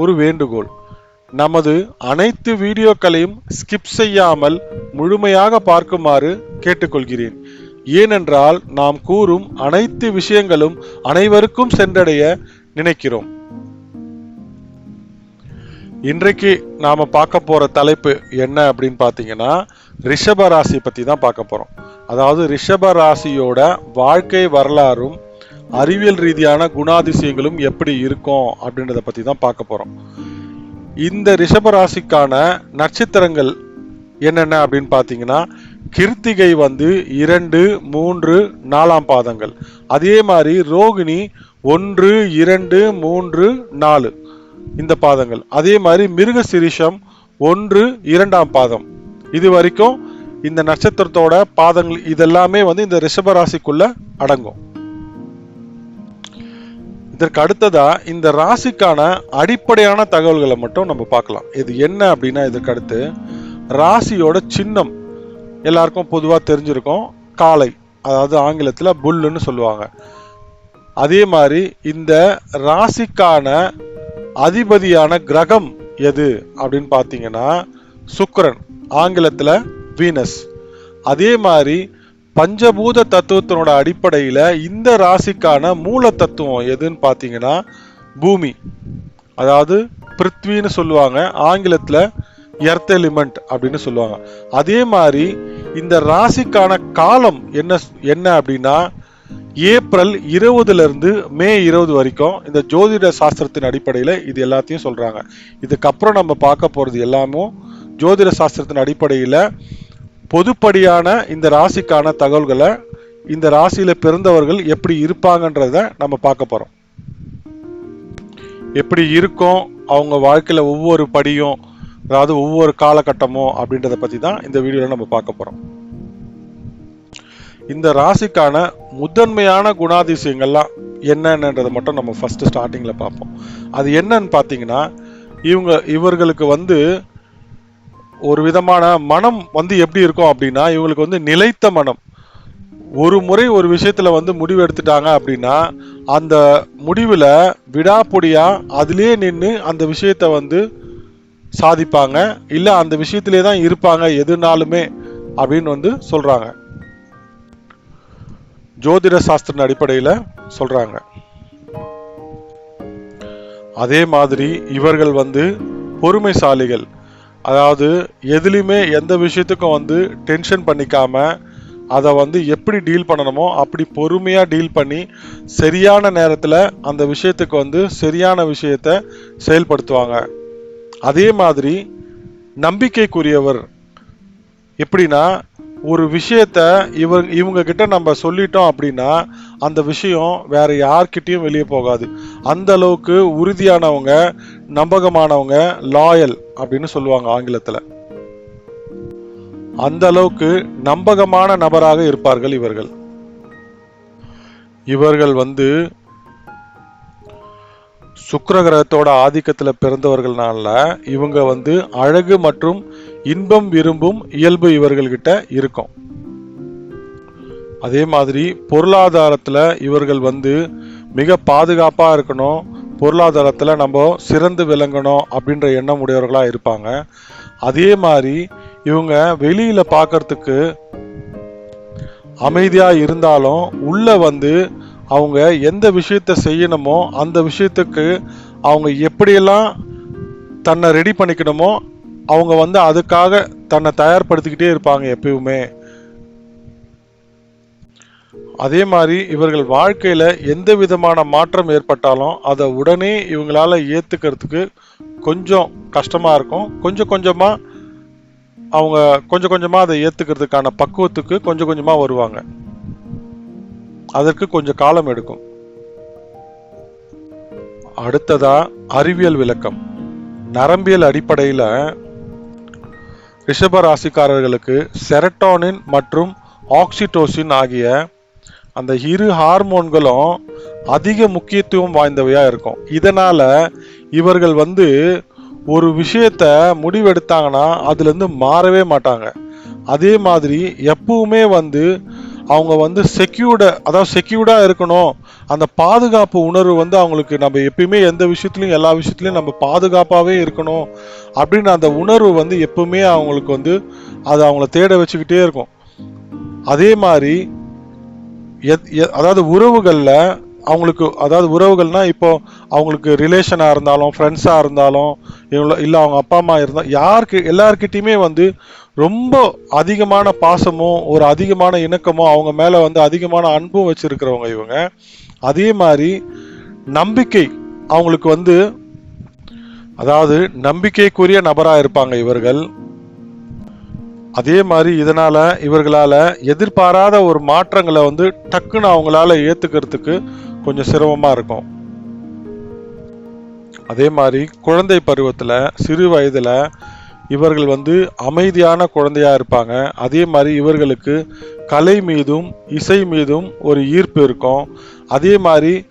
ஒரு வேண்டுகோள். நமது அனைத்து வீடியோக்களையும் ஸ்கிப் செய்யாமல் முழுமையாக பார்க்குமாறு கேட்டுக்கொள்கிறேன். ஏனென்றால் நாம் கூறும் அனைத்து விஷயங்களும் அனைவருக்கும் சென்றடைய நினைக்கிறோம். இன்றைக்கு நாம் பார்க்க போகிற தலைப்பு என்ன அப்படின்னு பார்த்தீங்கன்னா ரிஷப ராசி பற்றி தான் பார்க்க போகிறோம் அதாவது ரிஷப ராசியோட வாழ்க்கை வரலாறும் அறிவியல் ரீதியான குணாதிசயங்களும் எப்படி இருக்கும் அப்படின்றத பற்றி தான் பார்க்க போகிறோம் இந்த ரிஷபராசிக்கான நட்சத்திரங்கள் என்னென்ன அப்படின்னு பார்த்தீங்கன்னா கிருத்திகை வந்து இரண்டு மூன்று நாலாம் பாதங்கள். அதே மாதிரி ரோகிணி ஒன்று இரண்டு மூன்று நாலு இந்த பாதங்கள். அதே மாதிரி மிருக சிரிஷம் ஒன்று இரண்டாம் பாதம். இது வரைக்கும் இந்த நட்சத்திரத்தோட பாதங்கள் இதெல்லாமே வந்து இந்த ரிஷபராசிக்குள்ள அடங்கும். இதற்கு அடுத்ததா இந்த ராசிக்கான அடிப்படையான தகவல்களை மட்டும் நம்ம பார்க்கலாம். இது என்ன அப்படின்னா இதற்கு அடுத்து ராசியோட சின்னம். எல்லாருக்கும் பொதுவாக தெரிஞ்சிருக்கும். காளை அதாவது ஆங்கிலத்தில் புல்லுன்னு சொல்லுவாங்க. அதே மாதிரி இந்த ராசிக்கான அதிபதியான கிரகம் எது அப்படின்னு பார்த்தீங்கன்னா சுக்கரன் ஆங்கிலத்தில் வீனஸ். அதே மாதிரி பஞ்சபூத தத்துவத்தினோட அடிப்படையில் இந்த ராசிக்கான மூல தத்துவம் எதுன்னு பார்த்தீங்கன்னா பூமி. அதாவது பிருத்வின்னு சொல்லுவாங்க ஆங்கிலத்தில் எர்த் எலிமெண்ட் அப்படின்னு சொல்லுவாங்க. அதே மாதிரி இந்த ராசிக்கான காலம் என்ன என்ன அப்படின்னா ஏப்ரல் இருபதுலேருந்து மே இருபது வரைக்கும் இந்த ஜோதிட சாஸ்திரத்தின் அடிப்படையில் இது எல்லாத்தையும் சொல்கிறாங்க இதுக்கப்புறம் நம்ம பார்க்க போகிறது எல்லாமும் ஜோதிட சாஸ்திரத்தின் அடிப்படையில் பொதுப்படியான இந்த ராசிக்கான தகவல்களை இந்த ராசியில பிறந்தவர்கள் எப்படி இருப்பாங்கன்றத நம்ம பார்க்க போறோம். எப்படி இருக்கும் அவங்க வாழ்க்கையில ஒவ்வொரு படியும் அதாவது ஒவ்வொரு காலகட்டமும் அப்படின்றத பத்தி தான் இந்த வீடியோல நம்ம பார்க்க போறோம். இந்த ராசிக்கான முதன்மையான குணாதிசயங்கள்லாம் என்னென்னன்றதை மட்டும் நம்ம ஃபர்ஸ்ட் ஸ்டார்டிங்ல பார்ப்போம். அது என்னன்னு பார்த்தீங்கன்னா இவங்க இவர்களுக்கு வந்து ஒரு விதமான மனம் வந்து எப்படி இருக்கும் அப்படின்னா இவங்களுக்கு வந்து நிலைத்த மனம். ஒரு முறை ஒரு விஷயத்தில் வந்து முடிவு எடுத்துட்டாங்க அப்படின்னா அந்த முடிவில் விடாப்பொடியாக அதிலே நின்று அந்த விஷயத்தை வந்து சாதிப்பாங்க. இல்லை அந்த விஷயத்திலே தான் இருப்பாங்க எதுனாலுமே அப்படின்னு வந்து சொல்கிறாங்க ஜோதிட சாஸ்திரன் அடிப்படையில் சொல்கிறாங்க அதே மாதிரி இவர்கள் வந்து பொறுமைசாலிகள். அதாவது எதுலேயுமே எந்த விஷயத்துக்கும் வந்து டென்ஷன் பண்ணிக்காம அதை வந்து எப்படி டீல் பண்ணணுமோ அப்படி பொறுமையாக டீல் பண்ணி சரியான நேரத்தில் அந்த விஷயத்துக்கு வந்து சரியான விஷயத்த செயல்படுத்துவாங்க. அதே மாதிரி நம்பிக்கைக்குரியவர் எப்படின்னா ஒரு விஷயத்த இவர் இவங்க கிட்ட நம்ம சொல்லிட்டோம் அப்படின்னா அந்த விஷயம் வேற யார்கிட்டயும் வெளியே போகாது. அந்த அளவுக்கு உறுதியானவங்க நம்பகமானவங்க லாயல் அப்படின்னு சொல்லுவாங்க ஆங்கிலத்துல. அந்த அளவுக்கு நம்பகமான நபராக இருப்பார்கள் இவர்கள். இவர்கள் வந்து சுக்கிர கிரகத்தோட ஆதிக்கத்துல பிறந்தவர்கள்னால இவங்க வந்து அழகு மற்றும் இன்பம் விரும்பும் இயல்பு இவர்கள்கிட்ட இருக்கும். அதே மாதிரி பொருளாதாரத்தில் இவர்கள் வந்து மிக பாதுகாப்பாக இருக்கணும் பொருளாதாரத்தில் நம்ம சிறந்து விளங்கணும் அப்படின்ற எண்ணம் உடையவர்களாக இருப்பாங்க. அதே மாதிரி இவங்க வெளியில் பார்க்கறதுக்கு அமைதியாக இருந்தாலும் உள்ளே வந்து அவங்க எந்த விஷயத்த செய்யணுமோ அந்த விஷயத்துக்கு அவங்க எப்படியெல்லாம் தன்னை ரெடி பண்ணிக்கணுமோ அவங்க வந்து அதுக்காக தன்னை தயார்படுத்திக்கிட்டே இருப்பாங்க எப்பயுமே. அதே மாதிரி இவர்கள் வாழ்க்கையில் எந்த விதமான மாற்றம் ஏற்பட்டாலும் அதை உடனே இவங்களால ஏற்றுக்கிறதுக்கு கொஞ்சம் கஷ்டமாக இருக்கும். கொஞ்சம் கொஞ்சமாக அவங்க கொஞ்சம் கொஞ்சமாக அதை ஏற்றுக்கிறதுக்கான பக்குவத்துக்கு கொஞ்சம் கொஞ்சமாக வருவாங்க. அதற்கு கொஞ்சம் காலம் எடுக்கும். அடுத்ததா அறிவியல் விளக்கம். நரம்பியல் அடிப்படையில் ரிஷப ராசிக்காரர்களுக்கு செரட்டோனின் மற்றும் ஆக்சிடோசின் ஆகிய அந்த இரு ஹார்மோன்களும் அதிக முக்கியத்துவம் வாய்ந்தவையாக இருக்கும். இதனால் இவர்கள் வந்து ஒரு விஷயத்த முடிவெடுத்தாங்கன்னா அதுலேருந்து மாறவே மாட்டாங்க. அதே மாதிரி எப்பவுமே வந்து அவங்க வந்து செக்யூர்டு அதாவது செக்யூர்டாக இருக்கணும். அந்த பாதுகாப்பு உணர்வு வந்து அவங்களுக்கு நம்ம எப்பயுமே எந்த விஷயத்துலையும் எல்லா விஷயத்துலையும் நம்ம பாதுகாப்பாகவே இருக்கணும். அப்படின்னு அந்த உணர்வு வந்து எப்பவுமே அவங்களுக்கு வந்து அது அவங்கள தேட வச்சுக்கிட்டே இருக்கும். அதே மாதிரி எத்- எ- அதாவது உறவுகளில் அவங்களுக்கு அதாவது உறவுகள்னா இப்போ அவங்களுக்கு ரிலேஷனாக இருந்தாலும் ஃப்ரெண்ட்ஸாக இருந்தாலும் இவ்வளோ இல்லை அவங்க அப்பா அம்மா இருந்தால் யாருக்கு எல்லாருக்கிட்டையுமே வந்து ரொம்ப அதிகமான பாசமும் ஒரு அதிகமான இணக்கமும் அவங்க மேலே வந்து அதிகமான அன்பும் வச்சுருக்கிறவங்க இவங்க. அதே மாதிரி நம்பிக்கை அவங்களுக்கு வந்து அதாவது நம்பிக்கைக்குரிய நபராக இருப்பாங்க இவர்கள். அதே மாதிரி இதனால் இவர்களால் எதிர்பாராத ஒரு மாற்றங்களை வந்து டக்குன்னு அவங்களால ஏற்றுக்கிறதுக்கு கொஞ்சம் சிரமமாக இருக்கும். அதே மாதிரி குழந்தை பருவத்தில் சிறு வயதில் இவர்கள் வந்து அமைதியான குழந்தையாக இருப்பாங்க. அதே மாதிரி இவர்களுக்கு கலை மீதும் இசை மீதும் ஒரு ஈர்ப்பு இருக்கும். அதே மாதிரி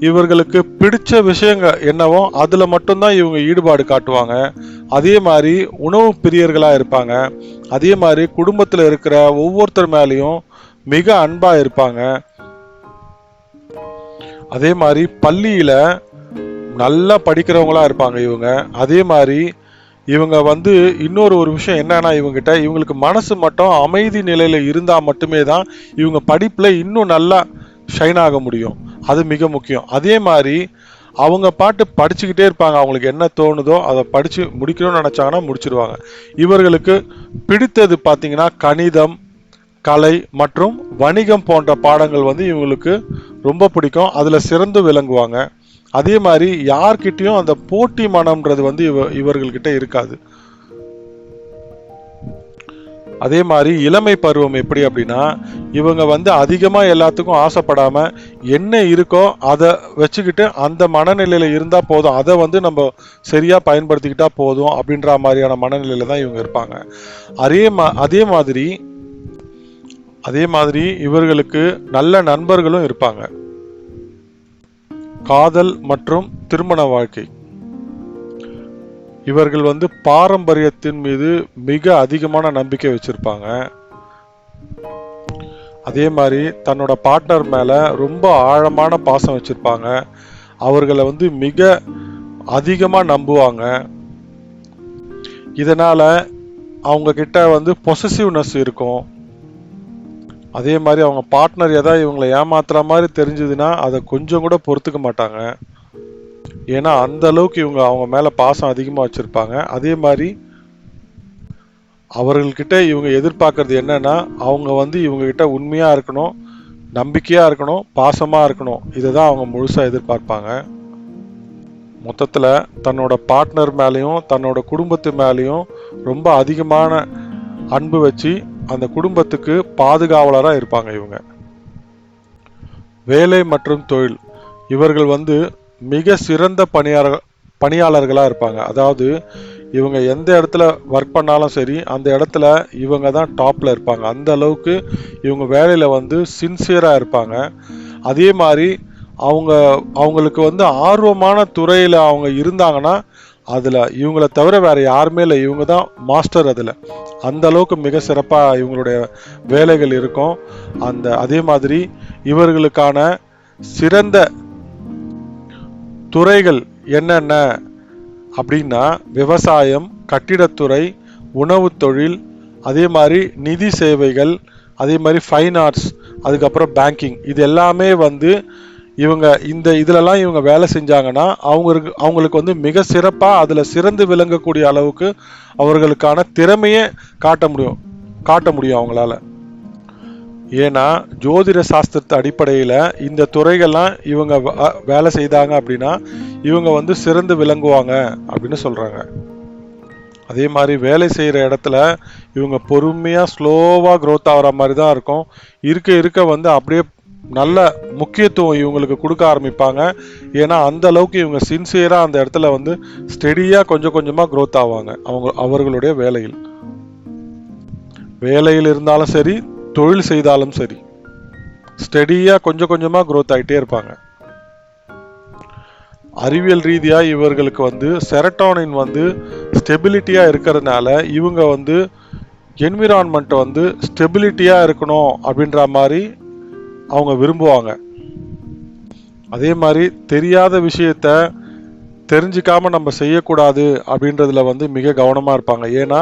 இவர்களுக்கு பிடிச்ச விஷயங்க என்னவோ அதில் மட்டும்தான் இவங்க ஈடுபாடு காட்டுவாங்க. அதே மாதிரி உணவு பிரியர்களாக இருப்பாங்க. அதே மாதிரி குடும்பத்தில் இருக்கிற ஒவ்வொருத்தர் மேலேயும் மிக அன்பாக இருப்பாங்க. அதே மாதிரி பள்ளியில் நல்லா படிக்கிறவங்களா இருப்பாங்க இவங்க. அதே மாதிரி இவங்க வந்து இன்னொரு ஒரு விஷயம் என்னன்னா இவங்ககிட்ட இவங்களுக்கு மனசு மட்டும் அமைதி நிலையில் இருந்தால் மட்டுமே தான் இவங்க படிப்பில் இன்னும் நல்லா ஷைன் ஆக முடியும். அது மிக முக்கியம். அதே மாதிரி அவங்க பாட்டு படிச்சுக்கிட்டே இருப்பாங்க. அவங்களுக்கு என்ன தோணுதோ அதை படித்து முடிக்கணும்னு நினச்சாங்கன்னா முடிச்சிருவாங்க. இவர்களுக்கு பிடித்தது பார்த்திங்கன்னா கணிதம் கலை மற்றும் வணிகம் போன்ற பாடங்கள் வந்து இவங்களுக்கு ரொம்ப பிடிக்கும். அதில் சிறந்து விளங்குவாங்க. அதே மாதிரி யார்கிட்டயும் அந்த போட்டி மனம்ன்றது வந்து இவ இவர்கள்கிட்ட இருக்காது. அதே மாதிரி இளமை பருவம் எப்படி அப்படின்னா இவங்க வந்து அதிகமாக எல்லாத்துக்கும் ஆசைப்படாமல் என்ன இருக்கோ அதை வச்சுக்கிட்டு அந்த மனநிலையில் இருந்தால் போதும். அதை வந்து நம்ம சரியாக பயன்படுத்திக்கிட்டால் போதும் அப்படின்ற மாதிரியான மனநிலையில் தான் இவங்க இருப்பாங்க. அதே மா அதே மாதிரி அதே மாதிரி இவர்களுக்கு நல்ல நண்பர்களும் இருப்பாங்க. காதல் மற்றும் திருமண வாழ்க்கை. இவர்கள் வந்து பாரம்பரியத்தின் மீது மிக அதிகமான நம்பிக்கை வச்சிருப்பாங்க. அதே மாதிரி தன்னோட பார்ட்னர் மேலே ரொம்ப ஆழமான பாசம் வச்சுருப்பாங்க. அவர்களை வந்து மிக அதிகமாக நம்புவாங்க. இதனால் அவங்கக்கிட்ட வந்து பொசசிவ்னஸ் இருக்கும். அதே மாதிரி அவங்க பார்ட்னர் ஏதாவது இவங்களை ஏமாத்துற மாதிரி தெரிஞ்சதுன்னா அதை கொஞ்சம் கூட பொறுத்துக்க மாட்டாங்க. ஏன்னா அந்த அளவுக்கு இவங்க அவங்க மேல பாசம் அதிகமா வச்சிருப்பாங்க. அதே மாதிரி அவர்கள்கிட்ட இவங்க எதிர்பார்க்கறது என்னன்னா அவங்க வந்து இவங்க கிட்ட உண்மையா இருக்கணும் நம்பிக்கையா இருக்கணும் பாசமா இருக்கணும். இதை தான் அவங்க முழுசா எதிர்பார்ப்பாங்க. மொத்தத்தில் தன்னோட பார்ட்னர் மேலேயும் தன்னோட குடும்பத்து மேலேயும் ரொம்ப அதிகமான அன்பு வச்சு அந்த குடும்பத்துக்கு பாதுகாவலராக இருப்பாங்க இவங்க. வேலை மற்றும் தொழில். இவர்கள் வந்து மிக சிறந்த பணியாளர் பணியாளர்களாக இருப்பாங்க. அதாவது இவங்க எந்த இடத்துல ஒர்க் பண்ணாலும் சரி அந்த இடத்துல இவங்க தான் டாப்பில் இருப்பாங்க. அந்த அளவுக்கு இவங்க வேலையில் வந்து சின்சியராக இருப்பாங்க. அதே மாதிரி அவங்க அவங்களுக்கு வந்து ஆர்வமான துறையில் அவங்க இருந்தாங்கன்னா அதில் இவங்கள தவிர வேறு யாருமே இல்லை. இவங்க தான் மாஸ்டர் அதில். அந்த அளவுக்கு மிக சிறப்பாக இவங்களுடைய வேலைகள் இருக்கும். அந்த அதே மாதிரி இவர்களுக்கான சிறந்த துறைகள் என்னென்ன அப்படின்னா விவசாயம் கட்டிடத்துறை உணவுத் தொழில் அதே மாதிரி நிதி சேவைகள் அதே மாதிரி ஃபைன் ஆர்ட்ஸ் அதுக்கப்புறம் பேங்கிங் இது எல்லாமே வந்து இவங்க இந்த இதுலலாம் இவங்க வேலை செஞ்சாங்கன்னா அவங்களுக்கு அவங்களுக்கு வந்து மிக சிறப்பாக அதில் சிறந்து விளங்கக்கூடிய அளவுக்கு அவர்களுக்கான திறமையை காட்ட முடியும் காட்ட முடியும் அவங்களால. ஏன்னா ஜோதிட சாஸ்திரத்து அடிப்படையில் இந்த துறைகள்லாம் இவங்க வேலை செய்தாங்க அப்படின்னா இவங்க வந்து சிறந்து விளங்குவாங்க அப்படின்னு சொல்கிறாங்க அதே மாதிரி வேலை செய்கிற இடத்துல இவங்க பொறுமையாக ஸ்லோவாக க்ரோத் ஆகிற மாதிரி தான் இருக்கும். இருக்க இருக்க வந்து அப்படியே நல்ல முக்கியத்துவம் இவங்களுக்கு கொடுக்க ஆரம்பிப்பாங்க. ஏன்னா அந்த அளவுக்கு இவங்க சின்சியராக அந்த இடத்துல வந்து ஸ்டெடியாக கொஞ்சம் கொஞ்சமாக க்ரோத் ஆவாங்க. அவங்க அவர்களுடைய வேலையில். வேலையில் இருந்தாலும் சரி தொழில் செய்தாலும் சரி ஸ்டெடியாக கொஞ்சம் கொஞ்சமாக க்ரோத் ஆகிட்டே இருப்பாங்க. அறிவியல் ரீதியாக இவர்களுக்கு வந்து செரட்டோனின் வந்து ஸ்டெபிலிட்டியாக இருக்கிறதுனால இவங்க வந்து என்விரான்மெண்ட்டை வந்து ஸ்டெபிலிட்டியாக இருக்கணும் அப்படின்ற மாதிரி அவங்க விரும்புவாங்க. அதே மாதிரி தெரியாத விஷயத்த தெரிஞ்சிக்காம நம்ம செய்யக்கூடாது அப்படின்றதுல வந்து மிக கவனமாக இருப்பாங்க. ஏன்னா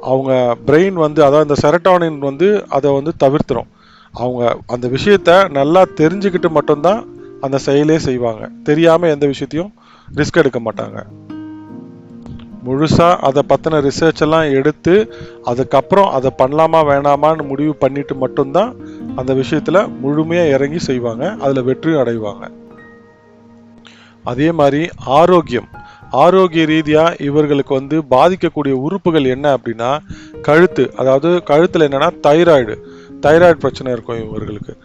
அவங்க பிரெயின் வந்து அதாவது இந்த செரட்டோனின் வந்து அதை வந்து தவிர்த்துரும். அவங்க அந்த விஷயத்த நல்லா தெரிஞ்சுக்கிட்டு மட்டும்தான் அந்த செயலே செய்வாங்க. தெரியாமல் எந்த விஷயத்தையும் ரிஸ்க் எடுக்க மாட்டாங்க. முழுசாக அதை பற்றின ரிசர்ச் எல்லாம் எடுத்து அதுக்கப்புறம் அதை பண்ணலாமா வேணாமான்னு முடிவு பண்ணிட்டு மட்டும்தான் அந்த விஷயத்தில் முழுமையாக இறங்கி செய்வாங்க. அதில் வெற்றியும் அடைவாங்க. அதே மாதிரி ஆரோக்கியம். ஆரோக்கிய ரீதியாக இவர்களுக்கு வந்து பாதிக்கக்கூடிய உறுப்புகள் என்ன அப்படின்னா கழுத்து. அதாவது கழுத்தில் என்னன்னா தைராய்டு. தைராய்டு பிரச்சனை இருக்கும் இவர்களுக்கு.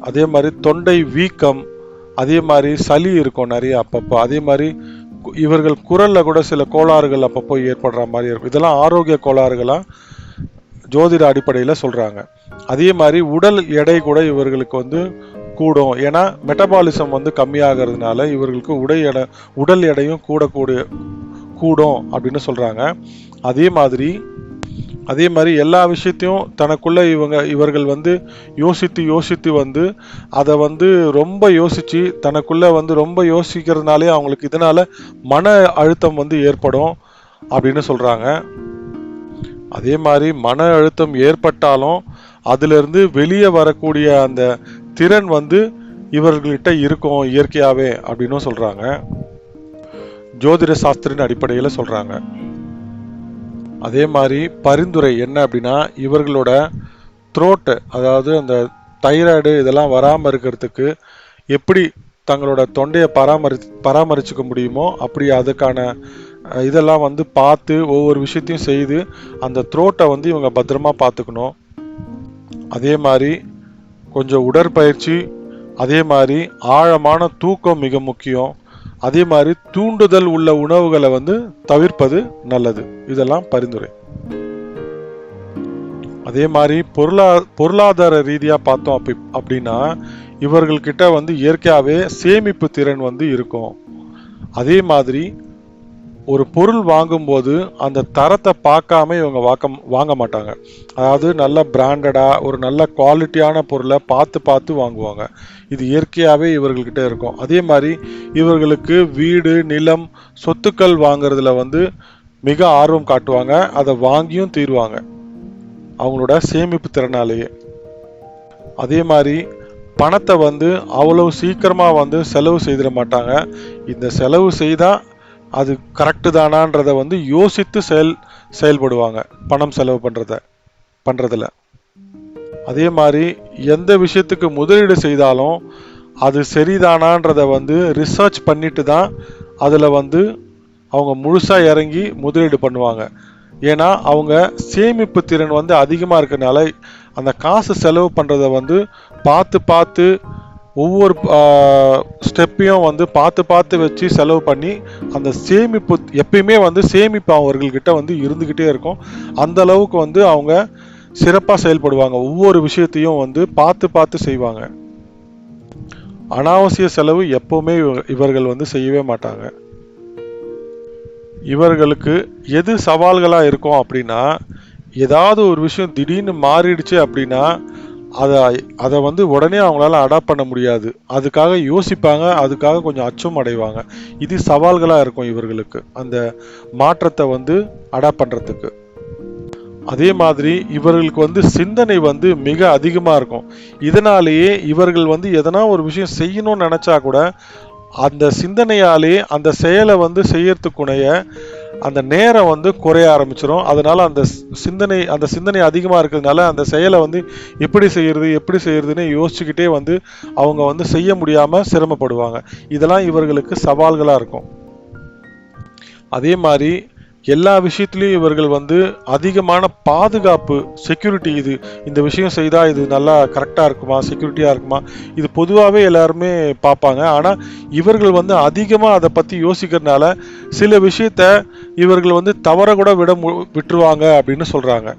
அதே மாதிரி தொண்டை வீக்கம் அதே மாதிரி சளி இருக்கும் நிறைய அப்பப்போ. அதே மாதிரி இவர்கள் குரலில் கூட சில கோளாறுகள் அப்பப்போ ஏற்படுற மாதிரி இருக்கும். இதெல்லாம் ஆரோக்கிய கோளாறுகளாக ஜோதிட அடிப்படையில் சொல்கிறாங்க அதே மாதிரி உடல் எடை கூட இவர்களுக்கு வந்து கூடும். ஏன்னா மெட்டபாலிசம் வந்து கம்மியாகிறதுனால இவர்களுக்கு உடை எடை உடல் எடையும் கூடக்கூடிய கூடும் அப்படின்னு சொல்கிறாங்க அதே மாதிரி அதே மாதிரி எல்லா விஷயத்தையும் தனக்குள்ள இவங்க இவர்கள் வந்து யோசித்து யோசித்து வந்து அதை வந்து ரொம்ப யோசிச்சு தனக்குள்ள வந்து ரொம்ப யோசிக்கிறதுனாலே அவங்களுக்கு இதனால மன அழுத்தம் வந்து ஏற்படும் அப்படின்னு சொல்றாங்க. அதே மாதிரி மன அழுத்தம் ஏற்பட்டாலும் அதிலிருந்து வெளியே வரக்கூடிய அந்த திறன் வந்து இவர்கள்கிட்ட இருக்கும் இயற்கையாகவே அப்படின்னும் சொல்றாங்க. ஜோதிட சாஸ்திரின் அடிப்படையில் சொல்றாங்க. அதே மாதிரி பரிந்துரை என்ன அப்படின்னா இவர்களோட த்ரோட்டு அதாவது அந்த தைராய்டு இதெல்லாம் வராமல் இருக்கிறதுக்கு எப்படி தங்களோட தொண்டையை பராமரி பராமரிச்சுக்க முடியுமோ அப்படி அதுக்கான இதெல்லாம் வந்து பார்த்து ஒவ்வொரு விஷயத்தையும் செய்து அந்த த்ரோட்டை வந்து இவங்க பத்திரமா பார்த்துக்கணும். அதே மாதிரி கொஞ்சம் உடற்பயிற்சி அதே மாதிரி ஆழமான தூக்கம் மிக முக்கியம். அதே மாதிரி தூண்டுதல் உள்ள உணவுகளை வந்து தவிர்ப்பது நல்லது. இதெல்லாம் பரிந்துரை. அதே மாதிரி பொருளா பொருளாதார ரீதியாக பார்த்தோம் அப்படி அப்படின்னா இவர்கள்கிட்ட வந்து இயற்கையாகவே சேமிப்பு திறன் வந்து இருக்கும். அதே மாதிரி ஒரு பொருள் வாங்கும்போது அந்த தரத்தை பார்க்காம இவங்க வாக்க வாங்க மாட்டாங்க. அதாவது நல்ல பிராண்டடாக ஒரு நல்ல குவாலிட்டியான பொருளை பார்த்து பார்த்து வாங்குவாங்க. இது இயற்கையாகவே இவர்கள்கிட்ட இருக்கும். அதே மாதிரி இவர்களுக்கு வீடு நிலம் சொத்துக்கள் வாங்குறதுல வந்து மிக ஆர்வம் காட்டுவாங்க. அதை வாங்கியும் தீருவாங்க. அவங்களோட சேமிப்பு திறனாலேயே. அதே மாதிரி பணத்தை வந்து அவ்வளவு சீக்கிரமாக வந்து செலவு செய்திட மாட்டாங்க. இந்த செலவு செய்தால் அது கரெக்டு தானான்றதை வந்து யோசித்து செயல் செயல்படுவாங்க பணம் செலவு பண்ணுறத பண்ணுறதுல அதே மாதிரி எந்த விஷயத்துக்கு முதலீடு செய்தாலும் அது சரிதானான்றதை வந்து ரிசர்ச் பண்ணிட்டு தான் அதில் வந்து அவங்க முழுசாக இறங்கி முதலீடு பண்ணுவாங்க. ஏன்னா அவங்க சேமிப்பு திறன் வந்து அதிகமாக இருக்கனால அந்த காசு செலவு பண்ணுறத வந்து பார்த்து பார்த்து ஒவ்வொரு ஸ்டெப்பையும் வந்து பார்த்து பார்த்து வச்சு செலவு பண்ணி அந்த சேமிப்பு எப்பயுமே வந்து சேமிப்பு அவர்கள்கிட்ட வந்து இருந்துக்கிட்டே இருக்கும். அந்த அளவுக்கு வந்து அவங்க சிறப்பாக செயல்படுவாங்க. ஒவ்வொரு விஷயத்தையும் வந்து பார்த்து பார்த்து செய்வாங்க. அனாவசிய செலவு எப்பவுமே இவ- இவர்கள் வந்து செய்யவே மாட்டாங்க. இவர்களுக்கு எது சவால்களாக இருக்கும் அப்படின்னா ஏதாவது ஒரு விஷயம் திடீர்னு மாறிடுச்சு அப்படின்னா அதை அதை வந்து உடனே அவங்களால அடாப்ட் பண்ண முடியாது. அதுக்காக யோசிப்பாங்க அதுக்காக கொஞ்சம் அச்சம் அடைவாங்க. இது சவால்களாக இருக்கும் இவர்களுக்கு அந்த மாற்றத்தை வந்து அடாப்ட் பண்ணுறதுக்கு அதே மாதிரி இவர்களுக்கு வந்து சிந்தனை வந்து மிக அதிகமாக இருக்கும். இதனாலேயே இவர்கள் வந்து எதனா ஒரு விஷயம் செய்யணும்னு நினச்சா கூட அந்த சிந்தனையாலே அந்த செயலை வந்து செய்யறதுக்குனைய அந்த நேரம் வந்து குறைய ஆரம்பிச்சிடும் அதனால் அந்த சிந்தனை அந்த சிந்தனை அதிகமாக இருக்கிறதுனால அந்த செயலை வந்து எப்படி செய்கிறது எப்படி செய்யறதுன்னு யோசிச்சுக்கிட்டே வந்து அவங்க வந்து செய்ய முடியாமல் சிரமப்படுவாங்க. இதெல்லாம் இவர்களுக்கு சவால்களாக இருக்கும். அதே மாதிரி எல்லா விஷயத்துலையும் இவர்கள் வந்து அதிகமான பாதுகாப்பு செக்யூரிட்டி இது. இந்த விஷயம் செய்தால் இது நல்லா கரெக்டாக இருக்குமா செக்யூரிட்டியாக இருக்குமா? இது பொதுவாகவே எல்லாருமே பார்ப்பாங்க. ஆனால் இவர்கள் வந்து அதிகமாக அதை பற்றி யோசிக்கிறதுனால சில விஷயத்த இவர்கள் வந்து தவற கூட விட மு- விட்டுருவாங்க அப்படின்னு சொல்கிறாங்க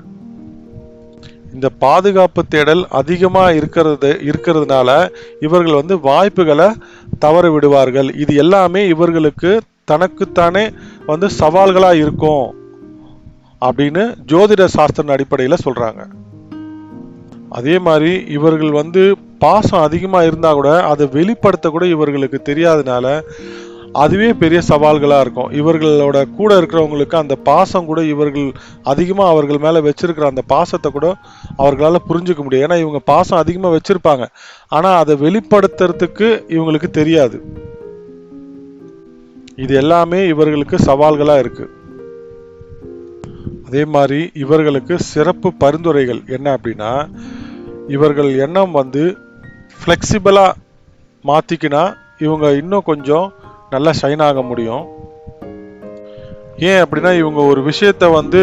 இந்த பாதுகாப்பு தேடல் அதிகமாக இருக்கிறது இருக்கிறதுனால இவர்கள் வந்து வாய்ப்புகளை தவற விடுவார்கள். இது எல்லாமே இவர்களுக்கு தனக்குத்தானே வந்து சவால்களாக இருக்கும் அப்படின்னு ஜோதிட சாஸ்திர அடிப்படையில் சொல்கிறாங்க அதே மாதிரி இவர்கள் வந்து பாசம் அதிகமாக இருந்தால் கூட அதை வெளிப்படுத்த கூட இவர்களுக்கு தெரியாதனால அதுவே பெரிய சவால்களாக இருக்கும். இவர்களோட கூட இருக்கிறவங்களுக்கு அந்த பாசம் கூட இவர்கள் அதிகமாக அவர்கள் மேலே வச்சிருக்கிற அந்த பாசத்தை கூட அவர்களால் புரிஞ்சுக்க முடியும். ஏன்னா இவங்க பாசம் அதிகமாக வச்சிருப்பாங்க. ஆனால் அதை வெளிப்படுத்துறதுக்கு இவங்களுக்கு தெரியாது. இது எல்லாமே இவர்களுக்கு சவால்களாக இருக்கு. அதே மாதிரி இவர்களுக்கு சிறப்பு பரிந்துரைகள் என்ன அப்படின்னா இவர்கள் எண்ணம் வந்து ஃப்ளெக்சிபிளாக மாற்றிக்கினா இவங்க இன்னும் கொஞ்சம் நல்லா ஷைன் ஆக முடியும். ஏன் அப்படின்னா இவங்க ஒரு விஷயத்த வந்து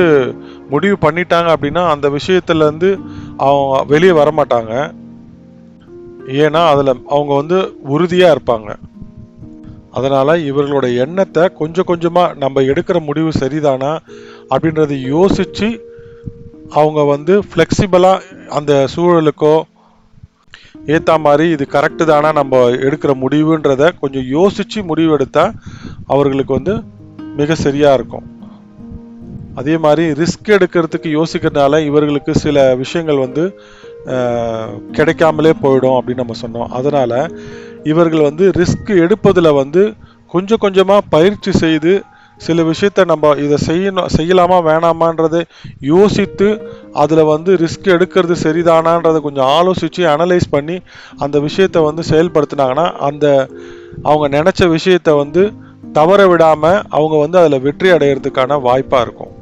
முடிவு பண்ணிட்டாங்க அப்படின்னா அந்த விஷயத்துலேருந்து அவங்க வெளியே வர மாட்டாங்க ஏன்னா அதில் அவங்க வந்து உறுதியாக இருப்பாங்க. அதனால் இவர்களோட எண்ணத்தை கொஞ்சம் கொஞ்சமாக நம்ம எடுக்கிற முடிவு சரிதானா அப்படின்றத யோசித்து அவங்க வந்து ஃப்ளெக்சிபிளாக அந்த சூழலுக்கோ ஏற்ற மாதிரி இது கரெக்டு தானா நம்ம எடுக்கிற முடிவுன்றத கொஞ்சம் யோசித்து முடிவு எடுத்தால் அவர்களுக்கு வந்து மிக சரியாக இருக்கும். அதே மாதிரி ரிஸ்க் எடுக்கிறதுக்கு யோசிக்கிறதுனால இவர்களுக்கு சில விஷயங்கள் வந்து கிடைக்காமலே போயிடும் அப்படின்னு நம்ம சொன்னோம். அதனால் இவர்கள் வந்து ரிஸ்க் எடுப்பதில் வந்து கொஞ்சம் கொஞ்சமாக பயிற்சி செய்து சில விஷயத்த நம்ம இதை செய்யணும் செய்யலாமா வேணாமான்றதை யோசித்து அதில் வந்து ரிஸ்க் எடுக்கிறது சரிதானான்றதை கொஞ்சம் ஆலோசித்து அனலைஸ் பண்ணி அந்த விஷயத்தை வந்து செயல்படுத்தினாங்கன்னா அந்த அவங்க நினச்ச விஷயத்தை வந்து தவற விடாமல் அவங்க வந்து அதில் வெற்றி அடையிறதுக்கான வாய்ப்பாக இருக்கும்.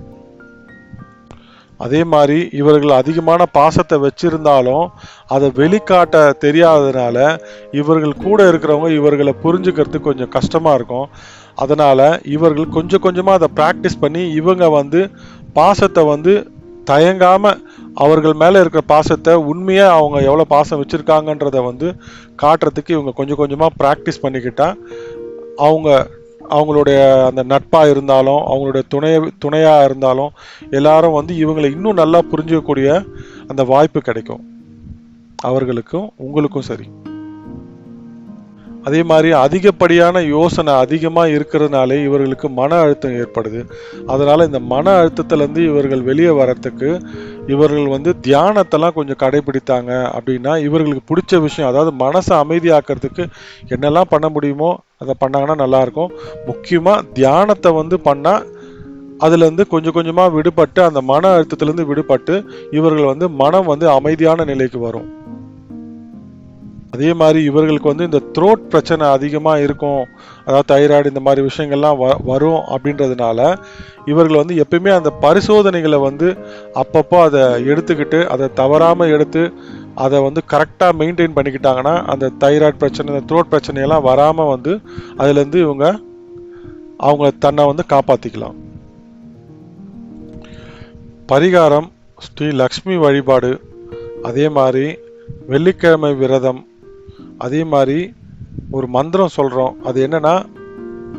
அதே மாதிரி இவர்கள் அதிகமான பாசத்தை வச்சிருந்தாலும் அதை வெளிக்காட்ட தெரியாததுனால இவர்கள் கூட இருக்கிறவங்க இவர்களை புரிஞ்சுக்கிறதுக்கு கொஞ்சம் கஷ்டமாக இருக்கும். அதனால் இவர்கள் கொஞ்சம் கொஞ்சமாக அதை ப்ராக்டிஸ் பண்ணி இவங்க வந்து பாசத்தை வந்து தயங்காமல் அவர்கள் மேலே இருக்கிற பாசத்தை உண்மையாக அவங்க எவ்வளோ பாசம் வச்சுருக்காங்கன்றத வந்து காட்டுறதுக்கு இவங்க கொஞ்சம் கொஞ்சமாக ப்ராக்டிஸ் பண்ணிக்கிட்டால் அவங்க அவங்களுடைய அந்த நட்பாக இருந்தாலும் அவங்களுடைய துணை துணையாக இருந்தாலும் எல்லாரும் வந்து இவங்களை இன்னும் நல்லா புரிஞ்சிக்கக்கூடிய அந்த வாய்ப்பு கிடைக்கும். அவர்களுக்கும் உங்களுக்கும் சரி. அதே மாதிரி அதிகப்படியான யோசனை அதிகமாக இருக்கிறதுனாலே இவர்களுக்கு மன அழுத்தம் ஏற்படுது. அதனால் இந்த மன அழுத்தத்திலேருந்து இவர்கள் வெளியே வரத்துக்கு இவர்கள் வந்து தியானத்தெல்லாம் கொஞ்சம் கடைபிடித்தாங்க அப்படின்னா இவர்களுக்கு பிடிச்ச விஷயம் அதாவது மனசை அமைதியாக்கிறதுக்கு என்னெல்லாம் பண்ண முடியுமோ அதை பண்ணாங்கன்னா நல்லாயிருக்கும். முக்கியமாக தியானத்தை வந்து பண்ணால் அதுலேருந்து கொஞ்சம் கொஞ்சமாக விடுபட்டு அந்த மன அழுத்தத்திலேருந்து விடுபட்டு இவர்கள் வந்து மனம் வந்து அமைதியான நிலைக்கு வரும். அதே மாதிரி இவர்களுக்கு வந்து இந்த த்ரோட் பிரச்சனை அதிகமாக இருக்கும். அதாவது தைராய்டு இந்த மாதிரி விஷயங்கள்லாம் வ வரும் அப்படின்றதுனால இவர்கள் வந்து எப்பயுமே அந்த பரிசோதனைகளை வந்து அப்பப்போ அதை எடுத்துக்கிட்டு அதை தவறாமல் எடுத்து அதை வந்து கரெக்டாக மெயின்டைன் பண்ணிக்கிட்டாங்கன்னா அந்த தைராய்டு பிரச்சனை இந்த த்ரோட் பிரச்சனையெல்லாம் வராமல் வந்து அதுலேருந்து இவங்க அவங்க தன்னை வந்து காப்பாற்றிக்கலாம் பரிகாரம் ஸ்ரீ லக்ஷ்மி வழிபாடு. அதே மாதிரி வெள்ளிக்கிழமை விரதம் அதே மாதிரி ஒரு மந்திரம் சொல்கிறோம் அது என்னென்னா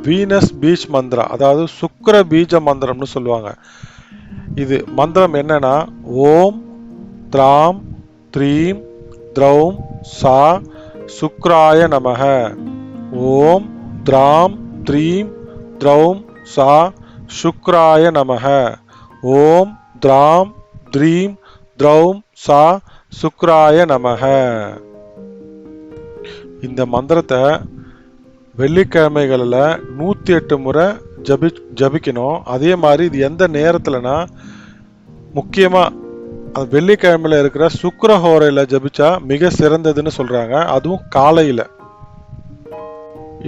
வீனஸ் பீச் மந்திரம் அதாவது சுக்கர பீஜ மந்திரம்னு சொல்லுவாங்க. இது மந்திரம் என்னன்னா ஓம் திராம் த்ரீம் திரௌம் சா சுக்ராய நமக ஓம் திராம் த்ரீம் திரௌம் சா சுக்ராய நமக ஓம் திராம் த்ரீம் திரௌம் சா சுக்ராய நமக இந்த மந்திரத்தை வெள்ளிக்கிழமைகளில் நூற்றி எட்டு முறை ஜபி ஜபிக்கணும். அதே மாதிரி இது எந்த நேரத்தில்னா முக்கியமாக அது வெள்ளிக்கிழமையில் இருக்கிற சுக்கரஹோரையில் ஜபிச்சா மிக சிறந்ததுன்னு சொல்கிறாங்க அதுவும் காலையில்.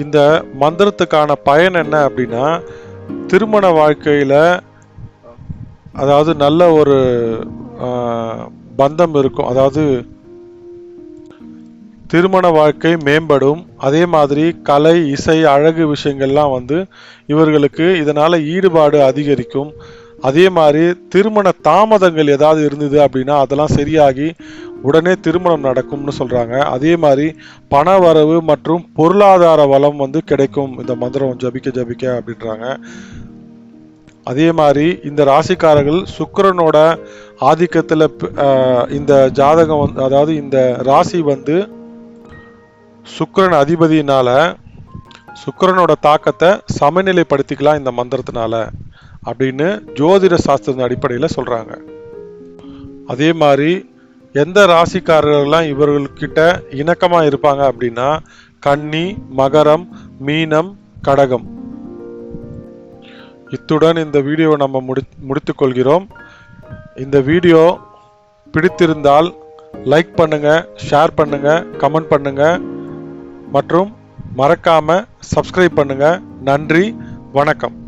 இந்த மந்திரத்துக்கான பயன் என்ன அப்படின்னா திருமண வாழ்க்கையில் அதாவது நல்ல ஒரு பந்தம் இருக்கும். அதாவது திருமண வாழ்க்கை மேம்படும். அதே மாதிரி கலை இசை அழகு விஷயங்கள்லாம் வந்து இவர்களுக்கு இதனால் ஈடுபாடு அதிகரிக்கும். அதே மாதிரி திருமண தாமதங்கள் ஏதாவது இருந்தது அப்படின்னா அதெல்லாம் சரியாகி உடனே திருமணம் நடக்கும்னு சொல்கிறாங்க அதே மாதிரி பண வரவு மற்றும் பொருளாதார வளம் வந்து கிடைக்கும். இந்த மந்திரம் ஜபிக்க ஜபிக்க அப்படின்றாங்க. அதே மாதிரி இந்த ராசிக்காரர்கள் சுக்கரனோட ஆதிக்கத்தில் இந்த ஜாதகம் வந்து அதாவது இந்த ராசி வந்து சுக்கரன் அதிபதியினால சுக்கிரனோட தாக்கத்தை சமநிலைப்படுத்திக்கலாம் இந்த மந்திரத்தினால அப்படின்னு ஜோதிட சாஸ்திரத்தின் அடிப்படையில் சொல்கிறாங்க அதே மாதிரி எந்த ராசிக்காரர்கள்லாம் இவர்கள்கிட்ட இணக்கமாக இருப்பாங்க அப்படின்னா கன்னி மகரம் மீனம் கடகம். இத்துடன் இந்த வீடியோவை நம்ம முடி முடித்துக்கொள்கிறோம். இந்த வீடியோ பிடித்திருந்தால் லைக் பண்ணுங்கள் ஷேர் பண்ணுங்கள் கமெண்ட் பண்ணுங்கள் மற்றும் மறக்காம சப்ஸ்கிரைப் பண்ணுங்க. நன்றி வணக்கம்.